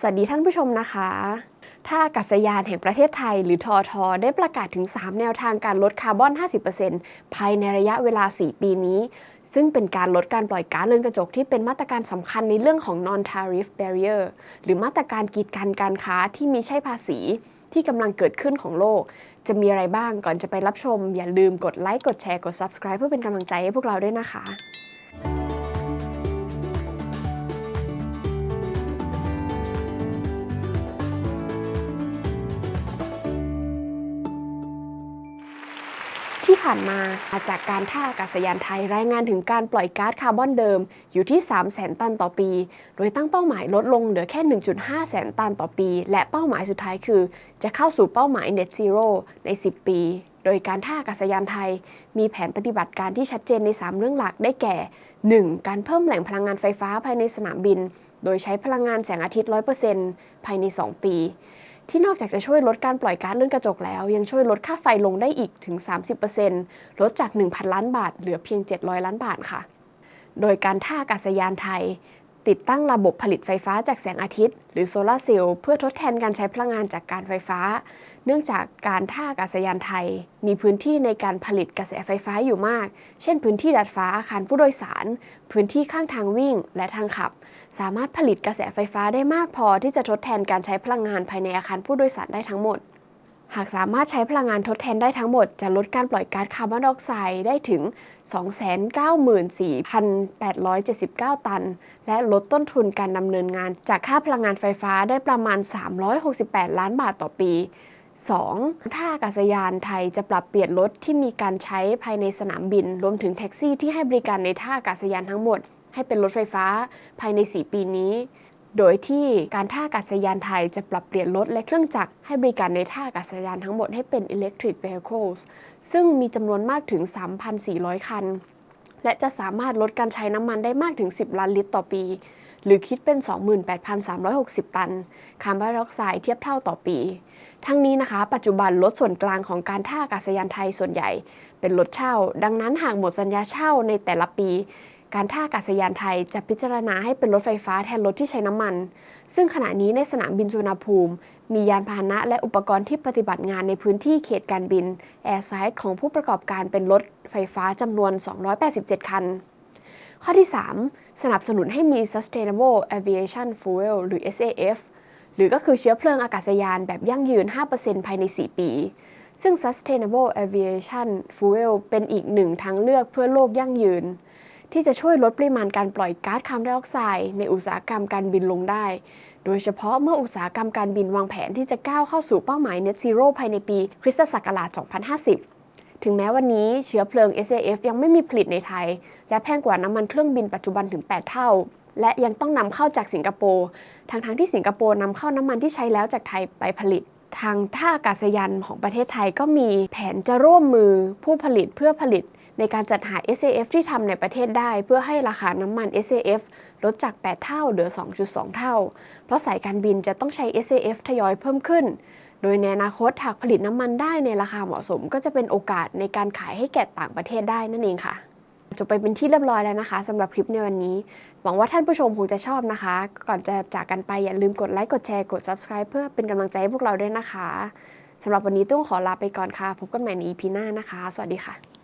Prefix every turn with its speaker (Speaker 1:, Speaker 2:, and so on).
Speaker 1: สวัสดีท่านผู้ชมนะคะท่าอากาศยานแห่งประเทศไทย หรือทอทอได้ประกาศถึง 3 แนวทางการลดคาร์บอน 50%ภายในระยะเวลา 4 ปีนี้ ซึ่งเป็นการลดการปล่อยก๊าซเรือนกระจกที่เป็นมาตรการสำคัญในเรื่องของ non-tariff barrier หรือมาตรการกีดกันการค้าที่มีใช่ภาษี ที่กำลังเกิดขึ้นของโลก จะมีอะไรบ้างก่อนจะไปรับชม อย่าลืมกดไลค์กดแชร์กด subscribe เพื่อเป็นกำลังใจให้พวกเราด้วยนะคะ ที่ผ่านมาจากการท่าอากาศยานไทยรายงานถึงการปล่อยก๊าซคาร์บอนเดิมอยู่ที่ 3 0 0แสนตันต่อปี โดยตั้งเป้าหมายลดลงเหลือแค่ 1.5 แสนตันต่อปี และเป้าหมายสุดท้ายคือ จะเข้าสู่เป้าหมาย Net Zero ใน 10 ปี โดยการท่าอากาศยานไทย มีแผนปฏิบัติการที่ชัดเจนใน 3 เรื่องหลักได้แก่ 1. การเพิ่มแหล่งพลังงานไฟฟ้าภายในสนามบิน โดยใช้พลังงานแสงอาทิตย์ 100%ภายใน 2 ปี ที่นอกจากจะช่วยลดการปล่อยก๊าซเรือนกระจกแล้ว ยังช่วยลดค่าไฟลงได้อีกถึง 30%ลดจาก 1,000 ล้านบาท เหลือเพียง 700 ล้านบาทค่ะ โดยการท่าอากาศยานไทย ติดตั้งระบบผลิตไฟฟ้าจากแสงอาทิตย์ หรือโซลาเซลล์เพื่อทดแทนการใช้พลังงานจากการไฟฟ้า เนื่องจากการท่าอากาศยานไทย มีพื้นที่ในการผลิตกระแสไฟฟ้าอยู่มาก เช่น พื้นที่ดาดฟ้าอาคารผู้โดยสาร พื้นที่ข้างทางวิ่ง และทางขับ สามารถผลิตกระแสไฟฟ้าได้มากพอที่จะทดแทนการใช้พลังงานภายในอาคารผู้โดยสารได้ทั้งหมด หากสามารถใช้พลังงานทดแทนได้ทั้งหมด จะลดการปล่อยก๊าซคาร์บอนไดออกไซด์ได้ถึง 294,879 ตัน และลดต้นทุนการดำเนินงานจากค่าพลังงานไฟฟ้าได้ประมาณ 368 ล้านบาทต่อปี 2. ท่าอากาศยานไทยจะปรับเปลี่ยนรถที่มีการใช้ภายในสนามบิน รวมถึงแท็กซี่ที่ให้บริการในท่าอากาศยานทั้งหมด ให้เป็นรถไฟฟ้าภายใน 4 ปีนี้ โดยที่การท่าอากาศยานไทยจะปรับเปลี่ยนรถและเครื่องจักรให้บริการในท่าอากาศยานทั้งหมดให้เป็น electric vehicles ซึ่งมีจำนวนมากถึง 3,400 คัน และจะสามารถลดการใช้น้ำมันได้มากถึง 10 ล้านลิตรต่อปี หรือคิดเป็น 28,360 ตัน คาร์บอนไดออกไซด์เทียบเท่าต่อปี ทั้งนี้นะคะ ปัจจุบันรถส่วนกลางของการท่าอากาศยานไทยส่วนใหญ่ เป็นรถเช่า ดังนั้นหากหมดสัญญาเช่าในแต่ละปี การท่าอากาศยานไทยจะพิจารณาให้เป็นรถไฟฟ้าแทนรถที่ใช้น้ำมัน ซึ่งขณะนี้ในสนามบินสุวรรณภูมิ มียานพาหนะและอุปกรณ์ที่ปฏิบัติงานในพื้นที่เขตการบิน Airside ของผู้ประกอบการเป็นรถไฟฟ้าจำนวน 287 คัน ข้อที่ 3 สนับสนุนให้มี Sustainable Aviation Fuel หรือ SAF หรือก็คือเชื้อเพลิงอากาศยานแบบยั่งยืน 5%ภายใน 4 ปี ซึ่ง Sustainable Aviation Fuel เป็นอีกหนึ่งทางเลือกเพื่อโลกยั่งยืน ที่จะช่วยลดปริมาณการปล่อยก๊าซคาร์บอนไดออกไซด์ในอุตสาหกรรมการบินลงได้ โดยเฉพาะเมื่ออุตสาหกรรมการบินวางแผนที่จะก้าวเข้าสู่เป้าหมาย Net Zero ภายในปีคริสตศักราช 2050ถึงแม้วันนี้เชื้อเพลิง SAF ยังไม่มีผลิตในไทย และแพงกว่าน้ำมันเครื่องบินปัจจุบันถึง 8 เท่า และยังต้องนำเข้าจากสิงคโปร์ทั้งๆทที่สิงคโปร์นำเข้าน้ำมันที่ใช้แล้วจากไทยไปผลิต ทางท่าอากาศยานของประเทศไทยก็มีแผนจะร่วมมือผู้ผลิตเพื่อผลิต ในการจัดหา SAF ที่ทำในประเทศได้ เพื่อให้ราคาน้ำมัน SAF ลดจาก 8 เท่าเหลือ 2.2 เท่า เพราะสายการบินจะต้องใช้ SAF ทยอยเพิ่มขึ้น โดยในอนาคตหากผลิตน้ำมันได้ในราคาเหมาะสม ก็จะเป็นโอกาสในการขายให้แก่ต่างประเทศได้นั่นเองค่ะจบไปเป็นที่เรียบร้อยแล้วนะคะสำหรับคลิปในวันนี้ หวังว่าท่านผู้ชมคงจะชอบนะคะ ก่อนจะจากกันไปอย่าลืมกดไลค์กดแชร์กด subscribe เพื่อเป็นกำลังใจให้พวกเราด้วยนะคะสำหรับวันนี้ต้องขอลาไปก่อนค่ะ พบกันใหม่ใน EP หน้านะคะ สวัสดีค่ะ